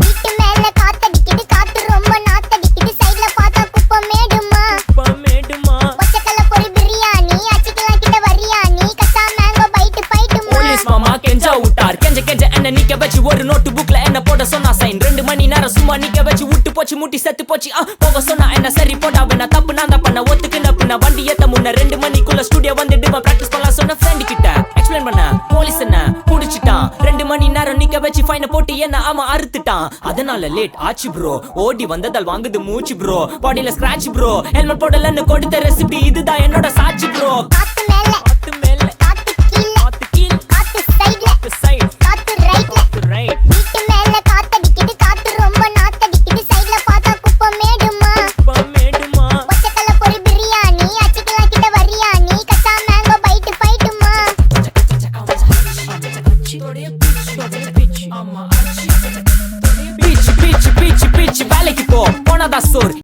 வீட்டு மேல காத்தடிக்குது காத்து ரொம்ப நாத்தடிக்குது. சைடுல பார்த்தா குப்ப மேடுமா? குப்ப மேடுமா? ஒச்சக்கல பொரி பிரியாணி அச்சிக்கலாம் கிட்ட வரியாணி கச்சா மேங்கோ பைட்டு பைட்டுமா போலீஸ் மாமா கெஞ்சா விட்டார் கெஞ்ச கெஞ்ச என்ன நிக்க வச்சு ஒரு நோட்டு புக்ல என்ன போட சொன்னா சைன் ரெண்டு மணி நேரம் சும்மா நிக்க வச்சு விட்டு போச்சு முட்டி செத்து போச்சு. போக சொன்னா என்ன சரி போடா வேணா தப்பு வண்டி ஏத்த முன்ன ரெண்டு மணிக்குள்ள ஸ்டுடியோ வந்துட்டு பிராக்டிஸ் பண்ணலாம் சொன்ன ஃப்ரெண்டு கிட்ட. என்ன புடிச்சிட்டான் ரெண்டு மணி நேரம் நிக்க வச்சு ஃபைன போட்டு என்ன அவன் அறுத்துட்டான். அதனால லேட் ஆச்சு ப்ரோ ஓடி வந்ததால் வாங்குது மூச்சு ப்ரோ பாடியில ஸ்கிராட்ச் ப்ரோ ஹெல்மெட் போடலன்னு கொடுத்த ரெசிபி இதுதான் என்னோட சாட்சி ப்ரோ மேல. கீழ. சைடு ரைட் பிச்சு பிச்சு. பிச்சு. பிச்சு வேலைக்கு போ. போனதா சோறு.